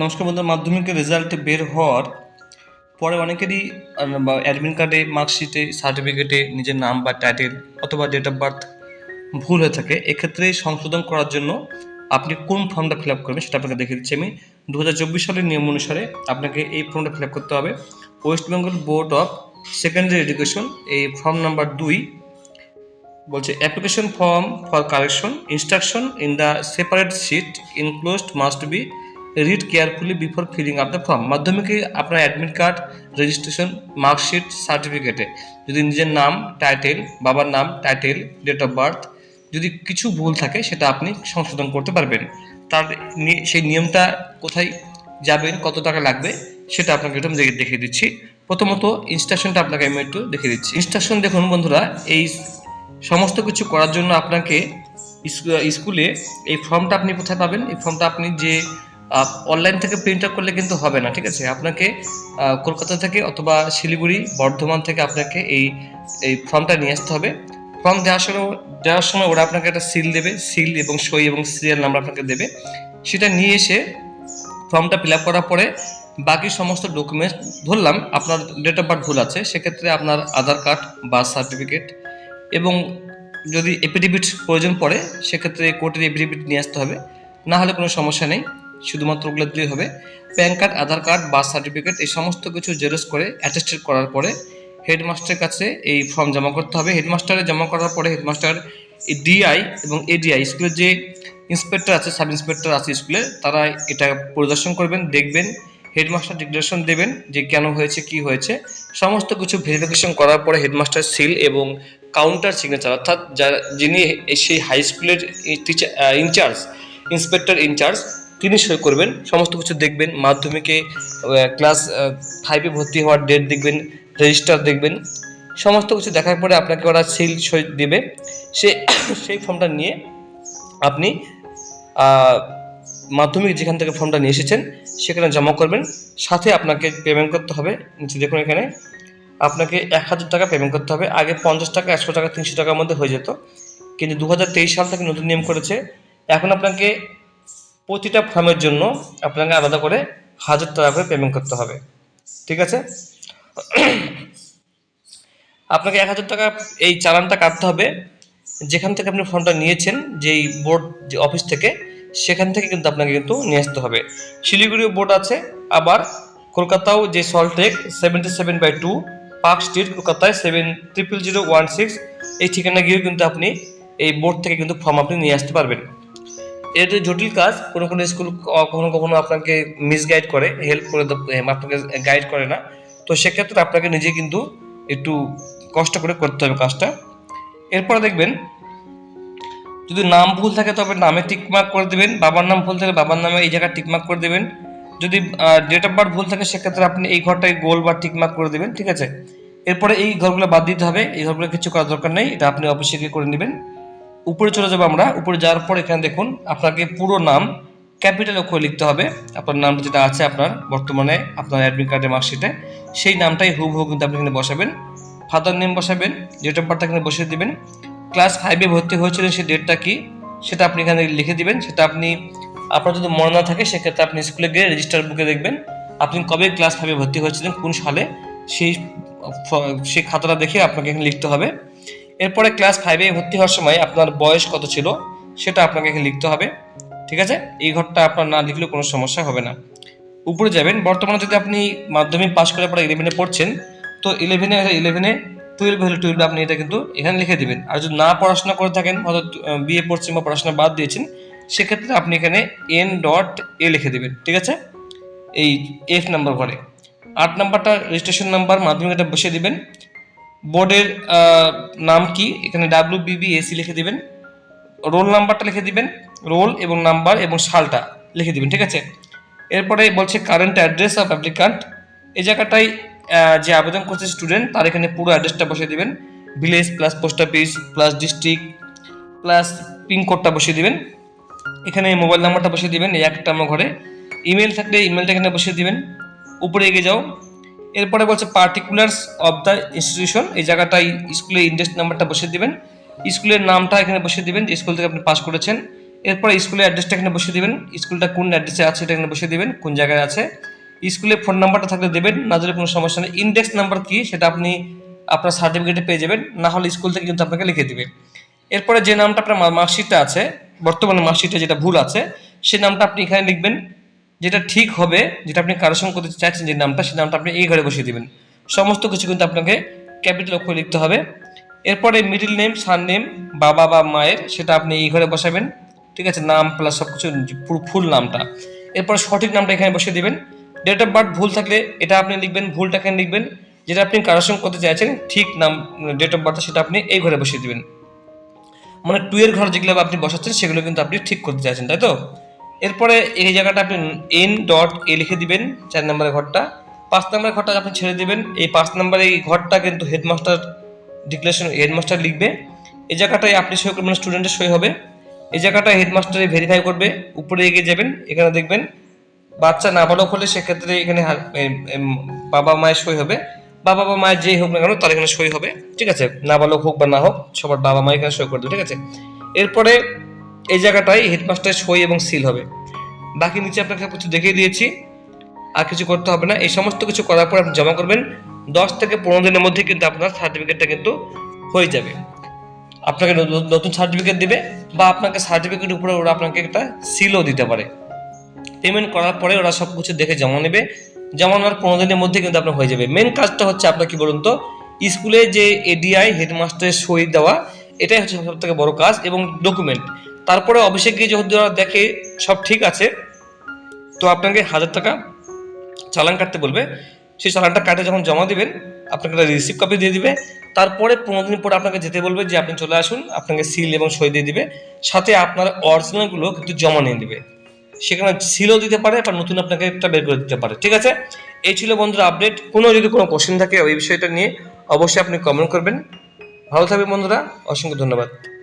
নমস্কার বন্ধু মাধ্যমিকের রেজাল্ট বের হওয়ার পরে অনেকেরই অ্যাডমিট কার্ডে মার্কশিটে সার্টিফিকেটে নিজের নাম বা টাইটেল অথবা ডেট অফ বার্থ ভুল হয়ে থাকে। এক্ষেত্রে সংশোধন করার জন্য আপনি কোন ফর্মটা ফিল আপ করবেন সেটা আপনাকে দেখে দিচ্ছি আমি। দু হাজার চব্বিশ সালের নিয়ম অনুসারে আপনাকে এই ফর্মটা ফিল আপ করতে হবে। West Bengal board of secondary education এই ফর্ম নাম্বার দুই বলছে application form for correction instruction in the separate sheet enclosed must be read carefully before filling up the form মাধ্যমিকে আপনার অ্যাডমিট কার্ড রেজিস্ট্রেশন মার্কশিট সার্টিফিকেটে যদি নিজের নাম title বাবার নাম টাইটেল ডেট অফ বার্থ যদি কিছু ভুল থাকে সেটা আপনি সংশোধন করতে পারবেন। তার সেই নিয়মটা কোথায় যাবেন, কত টাকা লাগবে সেটা আপনাকে একটু দেখিয়ে দিচ্ছি। প্রথমত ইনস্ট্রাকশনটা আপনাকে আমি একটু দেখিয়ে দিচ্ছি। ইনস্ট্রাকশন দেখুন বন্ধুরা, এই সমস্ত কিছু করার জন্য আপনাকে স্কুলে এই ফর্মটা আপনি কোথায় পাবেন? এই ফর্মটা আপনি যে অনলাইন থেকে প্রিন্ট আউট করলে কিন্তু হবে না, ঠিক আছে? আপনাকে কলকাতা থেকে অথবা শিলিগুড়ি, বর্ধমান থেকে আপনাকে এই এই ফর্মটা নিয়ে আসতে হবে। ফর্ম দেওয়ার সময় দেওয়ার সময় ওরা আপনাকে একটা সিল দেবে সিল এবং সই এবং সিরিয়াল নাম্বার আপনাকে দেবে। সেটা নিয়ে এসে ফর্মটা ফিল আপ করার পরে বাকি সমস্ত ডকুমেন্টস ধরলাম, আপনার ডেট অফ বার্থ ভুল আছে, সেক্ষেত্রে আপনার আধার কার্ড বার্থ সার্টিফিকেট এবং যদি এফিডেভিট প্রয়োজন পড়ে, সেক্ষেত্রে কোর্টের এফিডেভিট নিয়ে আসতে হবে। না হলে কোনো সমস্যা নেই। শুধুমাত্র ওগুলো দিলেই হবে। PAN card, Aadhaar card, birth certificate, এই সমস্ত কিছু জেরক্স করে অ্যাটেস্টেড করার পরে হেডমাস্টারের কাছে এই ফর্ম জমা করতে হবে। হেডমাস্টারে জমা করার পরে হেডমাস্টার ডিআই এবং এডিআই স্কুলের যে ইন্সপেক্টর আছে, সাব ইন্সপেক্টর আছে স্কুলে, তারা এটা পরিদর্শন করবেন, দেখবেন, হেডমাস্টার ডিক্লারেশন দেবেন যে কেন হয়েছে, কি হয়েছে। সমস্ত কিছু ভেরিফিকেশন করার পরে হেডমাস্টার সিল এবং কাউন্টার সিগনেচার অর্থাৎ যারা যিনি সেই হাই স্কুলের টিচার ইনচার্জ ইন্সপেক্টর ইনচার্জ তিনি সই করবেন? সমস্ত কিছু দেখবেন, মাধ্যমিকে ক্লাস ফাইভে ভর্তি হওয়ার ডেট দেখবেন রেজিস্টার দেখবেন। সমস্ত কিছু দেখার পরে আপনাকে ওরা সিল সই দেবে। সে, সেই ফর্মটা নিয়ে আপনি মাধ্যমিক যেখান থেকে ফর্মটা নিয়ে এসেছেন, সেখানে জমা করবেন। সাথে আপনাকে পেমেন্ট করতে হবে, নিচে দেখুন এখানে। আপনাকে এক হাজার টাকা পেমেন্ট করতে হবে। আগে পঞ্চাশ টাকা, একশো টাকা, তিনশো টাকার মধ্যে হয়ে যেত। কিন্তু দু হাজার তেইশ সাল থেকে নতুন নিয়ম করেছে। এখন আপনাকে প্রতিটা ফর্মের জন্য আপনাকে আলাদা করে হাজার টাকা করে পেমেন্ট করতে হবে। ঠিক আছে? আপনাকে এক হাজার টাকা এই চালানটা কাটতে হবে। যেখান থেকে আপনি ফর্মটা নিয়েছেন, যেই বোর্ড যে অফিস থেকে, সেখান থেকে কিন্তু আপনাকে কিন্তু নিয়ে আসতে হবে। শিলিগুড়িও বোর্ড আছে, আবার কলকাতাও যে Salt Lake seventy seven by two Park Street কলকাতায় seven triple zero one six এই ঠিকানা গিয়েও কিন্তু আপনি এই বোর্ড থেকে কিন্তু ফর্ম আপনি নিয়ে আসতে পারবেন। যে জটিল কাজ, কোনো কোনো স্কুল কখনো কখনো আপনাকে মিসগাইড করে হেল্প করে আপনাকে গাইড করে না। তো সেক্ষেত্রে আপনাকে নিজে কিন্তু একটু কষ্ট করে করতে হবে কাজটা। এরপরে দেখবেন, যদি নাম ভুল থাকে তবে নামে টিকমার্ক করে দেবেন, বাবার নাম ভুল থাকে বাবার নামে এই জায়গায় টিকমার্ক করে দেবেন। যদি ডেট অফ বার্থ ভুল থাকে সেক্ষেত্রে আপনি এই ঘরটায় গোল বা টিকমার্ক করে দেবেন, ঠিক আছে? এরপরে এই ঘরগুলো বাদ দিতে হবে, এই ঘরগুলো কিছু করার দরকার নেই, এটা আপনি গিয়ে করে নেবেন। উপরে চলে যাব আমরা। উপরে যাওয়ার পর এখানে দেখুন, আপনাকে পুরো নাম ক্যাপিটাল অক্ষরে লিখতে হবে। আপনার নামটা যেটা আছে আপনার বর্তমানে, আপনার অ্যাডমিট কার্ডের মার্কশিটে সেই নামটাই হুবহু কিন্তু আপনি এখানে বসাবেন। ফাদার নেম বসাবেন ডেট অফ বার্থটা এখানে বসিয়ে দিবেন। ক্লাস ফাইভে ভর্তি হয়েছিলেন সেই ডেটটা কি, সেটা আপনি এখানে লিখে দিবেন। সেটা আপনি, আপনার যদি মনে না থাকে, সেক্ষেত্রে আপনি স্কুলে গিয়ে রেজিস্টার বুকে দেখবেন। আপনি কবে ক্লাস ফাইভে ভর্তি হয়েছিলেন, কোন সালে, সেই সেই খাতাটা দেখে আপনাকে এখানে লিখতে হবে। এরপরে ক্লাস ফাইভে ভর্তি হওয়ার সময় আপনার বয়স কত ছিল সেটা আপনাকে এখানে লিখতে হবে, ঠিক আছে? এই ঘরটা আপনার না লিখলেও কোনো সমস্যা হবে না। উপরে যাবেন, বর্তমানে যদি আপনি মাধ্যমিক পাস করার পরে ইলেভেনে পড়ছেন, তো ইলেভেনে ইলেভেনে টুয়েলভ হলে টুয়েলভ আপনি এটা কিন্তু এখানে লিখে দিবেন। আর যদি না পড়াশোনা করে থাকেন হয়তো বিএ পড়ছেন বা পড়াশোনা বাদ দিয়েছেন, সেক্ষেত্রে আপনি এখানে এন ডট এ লিখে দেবেন, ঠিক আছে? এই এফ নাম্বার ঘরে। আট নাম্বারটা রেজিস্ট্রেশন নাম্বার মাধ্যমিক এটা বসিয়ে দিবেন। বোর্ডের নাম কি? এখানে ডাব্লিউ বিবি এসি লিখে দিবেন। রোল নাম্বারটা লিখে দিবেন। রোল এবং নাম্বার এবং সালটা লিখে দিবেন, ঠিক আছে? এরপরে বলছে কারেন্ট অ্যাড্রেস অফ অ্যাপ্লিকান্ট এই জায়গাটায় যে আবেদন করছে স্টুডেন্ট, তার এখানে পুরো অ্যাড্রেসটা বসিয়ে দিবেন। Village plus post office plus district plus পিনকোডটা বসিয়ে দিবেন। এখানে মোবাইল নাম্বারটা বসিয়ে দিবেন, এই একটা আমার ঘরে। ইমেল থাকলে ইমেলটা এখানে বসিয়ে দিবেন। উপরে এগিয়ে যাও। এরপরে বলছে পার্টিকুলার্স অফ দ্য ইনস্টিটিউশন এই জায়গাটায় স্কুলের ইন্ডেক্স নাম্বারটা বসিয়ে দিবেন। স্কুলের নামটা এখানে বসিয়ে দিবেন, যে স্কুল থেকে আপনি পাস করেছেন। এরপরে স্কুলের অ্যাড্রেসটা এখানে বসিয়ে দিবেন স্কুলটা কোন অ্যাড্রেসে আছে এটা এখানে বসিয়ে দিবেন, কোন জায়গায় আছে। স্কুলের ফোন নাম্বারটা থাকলে দেবেন, না দিলে কোনো সমস্যা নেই। ইন্ডেক্স নাম্বার কী সেটা আপনি, আপনার সার্টিফিকেটে পেয়ে যাবেন, না হলে স্কুল থেকে কিন্তু আপনাকে লিখে দেবে। এরপরে যে নামটা আপনার মার্কশিটে আছে, বর্তমানে মার্কশিটে যেটা ভুল আছে সেই নামটা আপনি এখানে লিখবেন। যেটা ঠিক হবে, যেটা আপনি কারোর সঙ্গে করতে চাইছেন যে নামটা, সেই নামটা আপনি এই ঘরে বসিয়ে দিবেন। সমস্ত কিছু কিন্তু আপনাকে ক্যাপিটাল অক্ষরে লিখতে হবে। এরপরে মিডিল নেম সার নেম বাবা বা মায়ের, সেটা আপনি এই ঘরে বসাবেন। ঠিক আছে, নাম প্লাস সব কিছু ফুল নামটা। এরপর সঠিক নামটা এখানে বসিয়ে দিবেন। ডেট অফ বার্থ ভুল থাকলে এটা আপনি লিখবেন, ভুলটা এখানে লিখবেন। যেটা আপনি কারোর সঙ্গে করতে চাইছেন, ঠিক নাম ডেট অফ বার্থ সেটা আপনি এই ঘরে বসিয়ে দিবেন। মানে টু এর ঘর যেগুলো আপনি বসাচ্ছেন, সেগুলো কিন্তু আপনি ঠিক করতে চাইছেন, তাই তো? এরপরে এই জায়গাটা আপনি এন ডট এ লিখে দিবেন, চার নম্বরের ঘরটা। পাঁচ নম্বরের ঘরটা আপনি ছেড়ে দিবেন। এই পাঁচ নম্বরের এই ঘরটা কিন্তু হেডমাস্টার ডিক্লারেশন হেডমাস্টার লিখবে। এই জায়গাটায় আপনি সই করবেন স্টুডেন্টের সই হবে। এই জায়গাটায় হেডমাস্টারে ভেরিফাই করবে, উপরে এগিয়ে যাবেন, এখানে দেখবেন, বাচ্চা নাবালক হলে সেক্ষেত্রে এখানে বাবা মায়ের সই হবে। বাবা বা মায়ের যেই হোক না কেন, তার এখানে সই হবে। ঠিক আছে? নাবালক হোক বা না হোক, সবার বাবা মা এখানে সই করে দেবে। ঠিক আছে? এরপরে এই জায়গাটায় হেডমাস্টারের সই এবং সিল হবে। বাকি নিচে আপনাকে সব কিছু দেখিয়ে দিয়েছি, আর কিছু করতে হবে না। এই সমস্ত কিছু করার পর আপনি জমা করবেন। দশ থেকে পনেরো দিনের মধ্যে কিন্তু আপনার সার্টিফিকেটটা কিন্তু হয়ে যাবে। আপনাকে নতুন- নতুন সার্টিফিকেট দিবে বা আপনাকে সার্টিফিকেটের উপরে ওরা আপনাকে একটা সিলও দিতে পারে। পেমেন্ট করার পরে ওরা সব কিছু দেখে জমা নেবে। জমা নেওয়ার পনেরো দিনের মধ্যে কিন্তু আপনার হয়ে যাবে। মেন কাজটা হচ্ছে আপনার কি বলুন তো, স্কুলে যে এডিআই হেডমাস্টারের সই দেওয়া, এটাই হচ্ছে সব থেকে বড় কাজ এবং ডকুমেন্ট তারপরে অফিসে গিয়ে ওরা দেখে সব ঠিক আছে, তো আপনাকে হাজার টাকা চালান কাটতে বলবে। সেই চালানটা কাটে যখন জমা দিবেন, আপনাকে একটা রিসিভ কপি দিয়ে দিবে। তারপরে পনেরো দিন পরে আপনাকে যেতে বলবে যে আপনি চলে আসুন, আপনাকে সিল এবং সই দিয়ে দিবে। সাথে আপনার অরিজিনালগুলো কিন্তু জমা নিয়ে দিবে। সেখানে সিলও দিতে পারে বা নতুন আপনাকে একটা বের করে দিতে পারে। ঠিক আছে? এই ছিল বন্ধুরা আপডেট কোনো যদি কোনো কোশ্চেন থাকে ওই বিষয়টা নিয়ে অবশ্যই আপনি কমেন্ট করবেন। ভালো থাকবেন বন্ধুরা। অসংখ্য ধন্যবাদ।